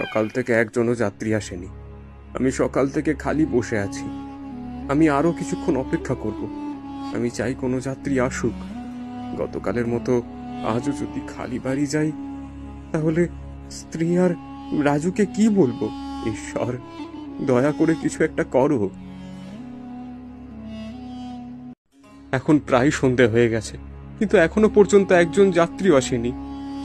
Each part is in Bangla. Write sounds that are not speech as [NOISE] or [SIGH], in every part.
সকাল থেকে একজনও যাত্রী আসেনি। আমি সকাল থেকে খালি বসে আছি। আমি আরও কিছুক্ষণ অপেক্ষা করব। আমি চাই কোনো যাত্রী আসুক। গতকালের মতো আজও যদি খালি বাড়ি যাই, তাহলে স্ত্রী আর রাজুকে কি বলব? ঈশ্বর, দয়া করে কিছু একটা করো। এখন প্রায় সন্ধে হয়ে গেছে, কিন্তু এখনও পর্যন্ত একজন যাত্রীও আসেনি।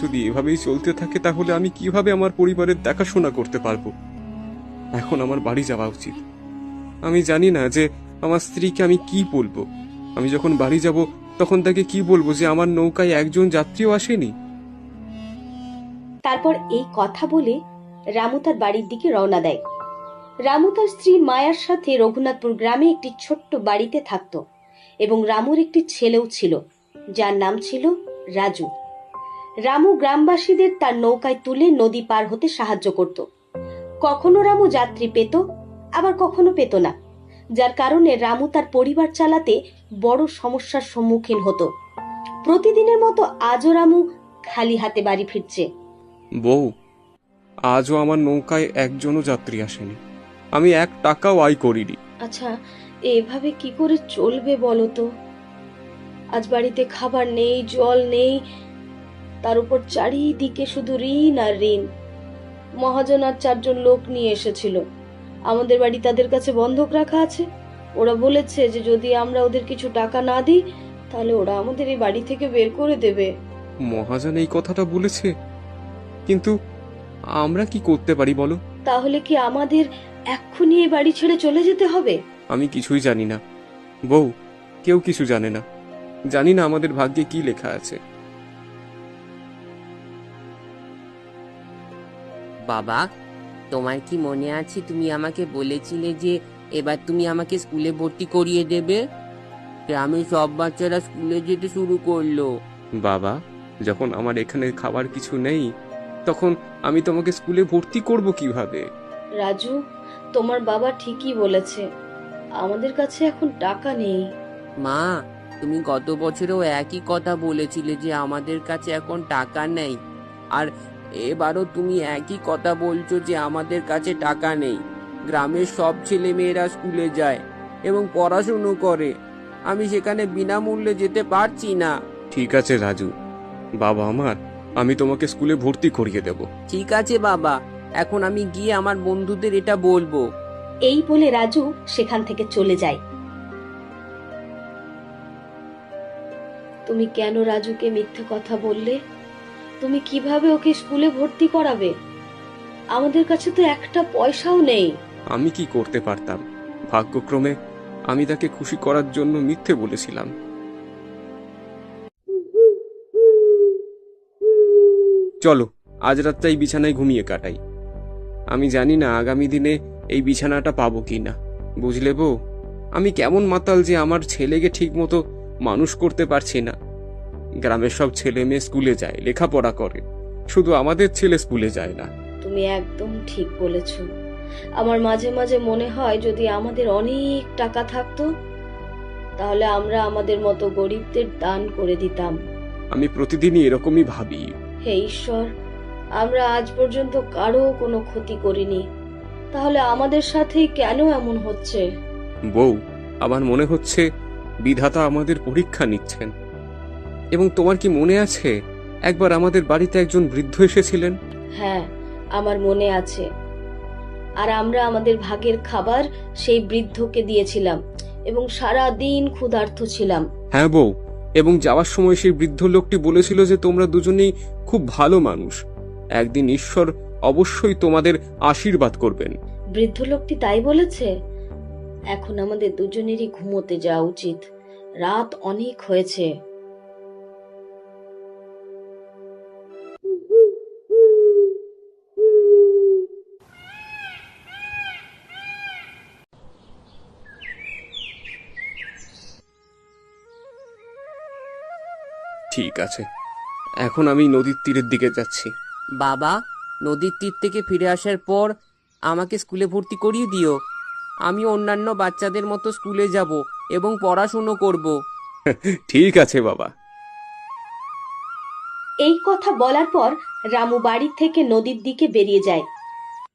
যদি এভাবেই চলতে থাকে, তাহলে আমি কীভাবে আমার পরিবারের দেখাশোনা করতে পারব? এখন আমার বাড়ি যাওয়া উচিত। আমি জানি না যে আমার স্ত্রীকে আমি কি বলব। আমি যখন বাড়ি যাব, তখন তাকে কি বলব যে আমার নৌকায় একজন যাত্রীও আসেনি? তারপর এই কথা বলে রামু তার বাড়ির দিকে রওনা দেয়। রামু তার স্ত্রী মায়ার সাথে রঘুনাথপুর গ্রামে একটি ছোট্ট বাড়িতে থাকত এবং রামুর একটি ছেলেও ছিল, যার নাম ছিল রাজু। রামু গ্রামবাসীদের তার নৌকায় তুলে নদী পার হতে সাহায্য করত। কখনো রামু যাত্রী পেত আবার কখনো পেত না। যার কারণে রামু তার পরিবার চালাতে বড় সমস্যার সম্মুখীন হতো। প্রতিদিনের মতো আজও রামু খালি হাতে বাড়ি ফিরছে। বউ আজও আমার নৌকায় একজনও যাত্রী আসেনি। আমি এক টাকাও আয় করিনি। আচ্ছা এভাবে কি করে চলবে বলো তো? আজ বাড়িতে খাবার নেই জল নেই তার উপর চারিদিকে শুধু ঋণ আর ঋণ। মহাজন আর চারজন লোক নিয়ে এসেছিল। আমাদের বাড়ি তাদের কাছে বন্ধক রাখা আছে। ওরা বলেছে যে যদি আমরা ওদের কিছু টাকা না দিই তাহলে ওরা আমাদের এই বাড়ি থেকে বের করে দেবে। মহাজন এই কথাটা বলেছে। কিন্তু আমরা কি করতে পারি বলো? তাহলে কি আমাদের এক্ষুনি এই বাড়ি ছেড়ে চলে যেতে হবে? আমি কিছুই জানি না। বউ কেউ কিছু জানে না। জানি না আমাদের ভাগ্যে কি লেখা আছে। বাবা তোমার কি মনে আছে তুমি আমাকে বলেছিলে যে এবার তুমি আমাকে স্কুলে ভর্তি করিয়ে দেবে? গ্রামের সব বাচ্চারা স্কুলে যেতে শুরু করল। বাবা যখন আমার এখানে খাবার কিছু নেই তখন আমি তোমাকে স্কুলে ভর্তি করব কীভাবে? রাজু তোমার বাবা ঠিকই বলেছে। আমাদের কাছে এখন টাকা নেই। মা তুমি গত বছরেও একই কথা বলেছিলে যে আমাদের কাছে এখন টাকা নেই। আর এবারও তুমি একই কথা বলছো যে আমাদের কাছে টাকা নেই। গ্রামের সব ছেলে মেয়েরা স্কুলে যায় এবং পড়াশুনো করে। আমি সেখানে বিনামূল্যে যেতে পারছি না। ঠিক আছে রাজু। বাবা আমার আমি তোমাকে স্কুলে ভর্তি করিয়ে দেব। ঠিক আছে বাবা এখন আমি গিয়ে আমার বন্ধুদের এটা বলব। এই বলে রাজু সেখান থেকে চলে যায়। তুমি কেন রাজুকে মিথ্যে কথা বললে? তুমি কীভাবে ওকে স্কুলে ভর্তি করাবে? আমাদের কাছে তো একটা পয়সাও নেই। আমি কি করতে পারতাম? ভাগ্যক্রমে আমি তাকে খুশি করার জন্য মিথ্যে বলেছিলাম। চলো, আজ রাতটাই বিছানায় ঘুমিয়ে কাটাই। আমি জানি না আগামী দিনে এই বিছানাটা পাবো কি না বুঝলে বউ? আমি কেমন মাতাল যে আমার ছেলেকে ঠিক মতো মানুষ করতে পারছি না। গ্রামের সব ছেলে মেয়ে স্কুলে যায় লেখাপড়া করে। শুধু আমাদের ছেলে স্কুলে যায় না। তুমি একদম ঠিক বলেছ। আমার মাঝে মাঝে মনে হয় যদি আমাদের অনেক টাকা থাকতো তাহলে আমরা আমাদের মতো গরিবদের দান করে দিতাম। আমি প্রতিদিনই এরকমই ভাবি। হে ঈশ্বর আমরা আজ পর্যন্ত কারও কোনো ক্ষতি করিনি। তাহলে আমাদের সাথে কেন এমন হচ্ছে? বউ আমার মনে হচ্ছে বিধাতা আমাদের পরীক্ষা নিচ্ছেন। এবং তোমার কি মনে আছে একবার আমাদের বাড়িতে একজন বৃদ্ধ এসেছিলেন? হ্যাঁ আমার মনে আছে। আর আমরা আমাদের ভাগের খাবার সেই বৃদ্ধকে দিয়েছিলাম এবং সারা দিন ক্ষুধার্ত ছিলাম। হ্যাঁ বউ এবং যাওয়ার সময় সেই বৃদ্ধ লোকটি বলেছিল যে তোমরা দুজনেই খুব ভালো মানুষ। একদিন ঈশ্বর অবশ্যই তোমাদের আশীর্বাদ করবেন। বৃদ্ধ লোকটি তাই বলেছে এখন আমাদের দুজনেরই ঘুমোতে যাওয়া উচিত। রাত অনেক হয়েছে। ঠিক আছে। এখন আমি নদীর তীরের দিকে যাচ্ছি। বাবা নদীর তীর থেকে ফিরে আসার পর আমাকে স্কুলে ভর্তি করিয়ে দিও। আমি অন্যান্য বাচ্চাদের মতো স্কুলে যাব এবং পড়াশুনো করব। [LAUGHS] ঠিক আছে বাবা। এই কথা বলার পর রামু বাড়ি থেকে নদীর দিকে বেরিয়ে যায়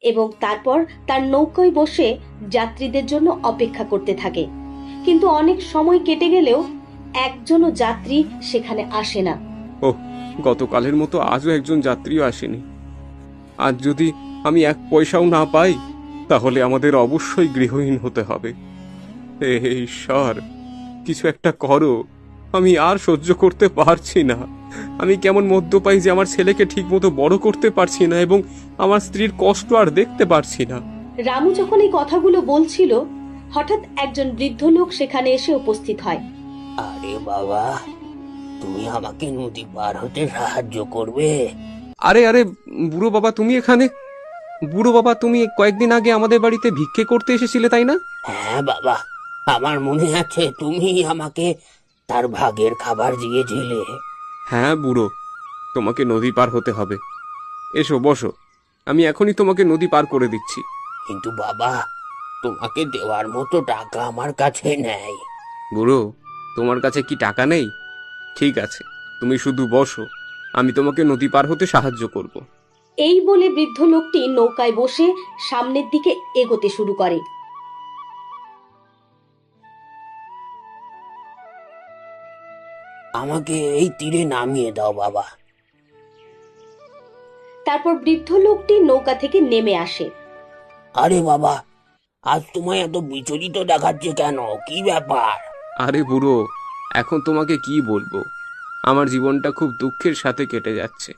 এবং তারপর তার নৌকায় বসে যাত্রীদের জন্য অপেক্ষা করতে থাকে। কিন্তু অনেক সময় কেটে গেলেও একজনও যাত্রী সেখানে আসে না। ওহ গতকালের মতো আজও একজন যাত্রীও আসেনি। আজ যদি আমি এক পয়সাও না পাই তাহলে আমাদের অবশ্যই গৃহহীন হতে হবে। হে ঈশ্বর কিছু একটা করো। আমি আর সহ্য করতে পারছি না। আমি কেমন মদ্যপাই যে আমার ছেলেকে ঠিকমতো বড় করতে পারছি না এবং আমার স্ত্রীর কষ্ট আর দেখতে পারছি না। রামু যখন এই কথাগুলো বলছিল হঠাৎ একজন বৃদ্ধ লোক সেখানে এসে উপস্থিত হয়। আরে বাবা তুমি আমাকে নদী পার হতে সাহায্য করবে। আরে আরে বুড়ো বাবা তুমি এখানে? বুড়ো বাবা তুমি কয়েকদিন আগে আমাদের বাড়িতে ভিক্ষে করতে এসেছিলে তাই না? হ্যাঁ বাবা আমার মনে আছে তুমি আমাকে তার ভাগের খাবার দিয়েছিলে। হ্যাঁ বুড়ো তোমাকে নদী পার হতে হবে। এসো বসো আমি এখনই তোমাকে নদী পার করে দিচ্ছি। কিন্তু বাবা তোমাকে দেওয়ার মতো টাকা আমার কাছে নেই। বুড়ো তোমার কাছে কি টাকা নেই? ঠিক আছে তুমি শুধু বসো আমি তোমাকে নদী পার হতে সাহায্য করব। এই বলে বৃদ্ধ লোকটি নৌকায় বসে সামনের দিকে এগোতে শুরু করে। আমাকে এই তীরে নামিয়ে দাও বাবা। তারপর বৃদ্ধ লোকটি নৌকা থেকে নেমে আসে। আরে বাবা আজ তোমায় এত বিচলিত দেখাচ্ছে কেন? কি ব্যাপার? আরে বুড়ো এখন তোমাকে কি বলব? আমার জীবনটা খুব দুঃখের সাথে কেটে যাচ্ছে।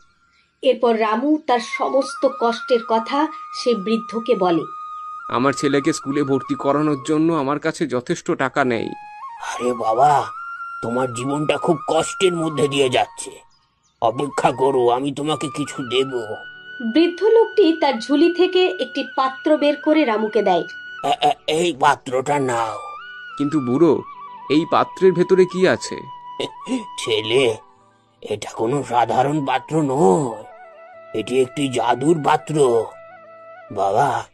এরপর রামু তার সমস্ত কষ্টের কথা সে বৃদ্ধকে বলে। আমার ছেলেকে স্কুলে ভর্তি করানোর জন্য আমার কাছে যথেষ্ট টাকা নেই। আরে বাবা তোমার জীবনটা খুব কষ্টের মধ্যে দিয়ে যাচ্ছে। অপেক্ষা করো আমি তোমাকে কিছু দেব। বৃদ্ধ লোকটি তার ঝুলি থেকে একটি পাত্র বের করে রামুকে দেয়। এই পাত্রটা নাও। কিন্তু বুড়ো এই পাত্রের ভেতরে কি আছে? ছেলে এটা কোনো সাধারণ পাত্র নয়। এটি একটি জাদুর পাত্র। বাবা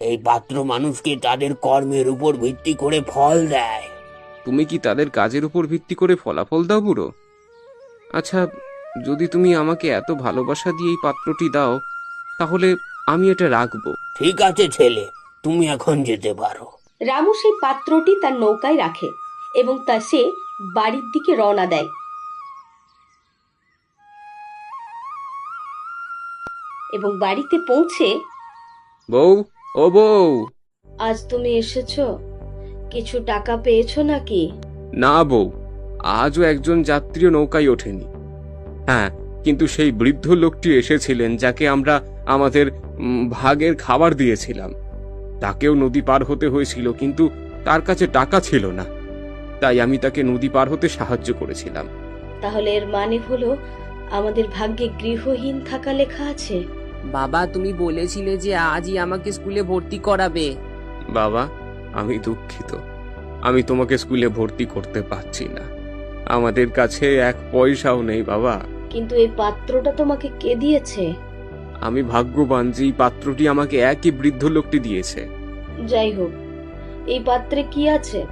এই পাত্র মানুষকে তাদের কর্মের উপর ভিত্তি করে ফল দেয়। তুমি কি তাদের কাজের উপর ভিত্তি করে ফলাফল দাও বুড়ো? আচ্ছা যদি তুমি আমাকে এত ভালোবাসা দিয়ে এই পাত্রটি দাও তাহলে আমি এটা রাখব। ঠিক আছে ছেলে তুমি এখন যেতে পারো। রামু সেই পাত্রটি তার নৌকায় রাখে। এবং তা সে বাড়ির দিকে রওনা দেয়। এবং বাড়িতে পৌঁছে বউ ও বউ। আজ তুমি এসেছ? কিছু টাকা পেয়েছ নাকি? না বউ আজও একজন যাত্রীও নৌকায় ওঠেনি। হ্যাঁ কিন্তু সেই বৃদ্ধ লোকটি এসেছিলেন যাকে আমরা আমাদের উম, ভাগের খাবার দিয়েছিলাম। তাকেও নদী পার হতে হয়েছিল কিন্তু তার কাছে টাকা ছিল না। তাই আমি তাকে নদী পার হতে সাহায্য করেছিলাম। তাহলে এর মানে হলো আমাদের ভাগ্যে গৃহহীন থাকা লেখা আছে? বাবা তুমি বলেছিলে যে আজই আমাকে স্কুলে ভর্তি করাবে। বাবা আমি দুঃখিত। আমি তোমাকে স্কুলে ভর্তি করতে পারছি না। আমাদের কাছে এক পয়সাও নেই বাবা। কিন্তু এই পাত্রটা তোমাকে কে দিয়েছে? আমি ভাগ্যবান যে এই পাত্রটি আমাকে একই বৃদ্ধ লোকটি দিয়েছে। যাই হোক এই পাত্রে কি আছে?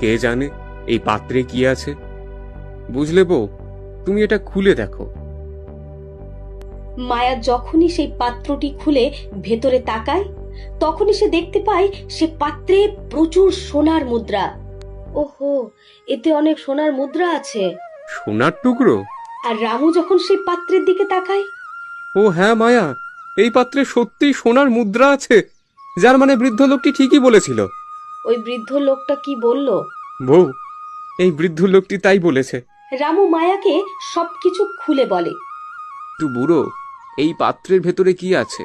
কে জানে? এই পাত্রে কি আছে? বুঝলে বউ তুমি এটা খুলে দেখো। মায়া যখনই সেই পাত্রটি খুলে ভেতরে তাকায় তখনই সে দেখতে পায় সে পাত্রে প্রচুর সোনার মুদ্রা। ওহো এতে অনেক সোনার মুদ্রা আছে। সোনার টুকরো? আর রামু যখন সেই পাত্রের দিকে তাকায় ও হ্যাঁ মায়া এই পাত্রে সত্যিই সোনার মুদ্রা আছে যার মানে বৃদ্ধ লোকটি ঠিকই বলেছিল। ওই বৃদ্ধ লোকটা কি বলল? বউ এই বৃদ্ধ লোকটি তাই বলেছে। রামু মায়াকে সবকিছু খুলে বলে। তু বুড়ো এই পাত্রের ভেতরে কি আছে?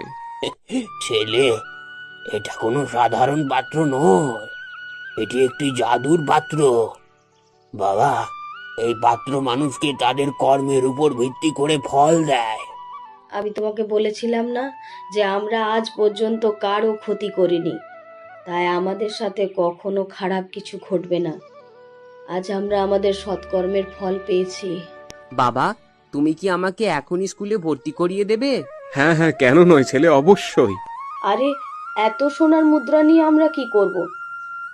ছেলে এটা কোনো সাধারণ পাত্র নয়। এটি একটি জাদুর পাত্র। বাবা এই পাত্র মানুষকে তাদের কর্মের উপর ভিত্তি করে ফল দেয়। আমি তোমাকে বলেছিলাম না যে আমরা আজ পর্যন্ত কারও ক্ষতি করিনি। তাই আমাদের সাথে কখনো খারাপ কিছু ঘটবে না। আজ আমরা আমাদের সৎকর্মের ফল পেয়েছি। বাবা তুমি কি আমাকে এখনই স্কুলে ভর্তি করিয়ে দেবে? হ্যাঁ হ্যাঁ কেন নয় ছেলে অবশ্যই। আরে এত সোনার মুদ্রা নিয়ে আমরা কি করব?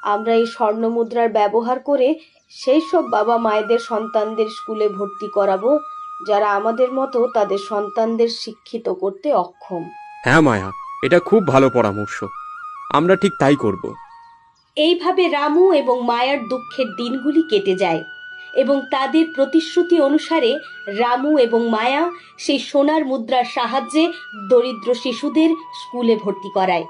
আমরা এই স্বর্ণ মুদ্রার ব্যবহার করে সেই সব বাবা মায়েদের সন্তানদের স্কুলে ভর্তি করাবো যারা আমাদের মতো তাদের সন্তানদের শিক্ষিত করতে অক্ষম। হ্যাঁ মায়া এটা খুব ভালো পরামর্শ। আমরা ঠিক তাই করব। এইভাবে রামু এবং মায়ার দুঃখের দিনগুলি কেটে যায় এবং তাদের প্রতিশ্রুতি অনুসারে রামু এবং মায়া সেই সোনার মুদ্রার সাহায্যে দরিদ্র শিশুদের স্কুলে ভর্তি করায়।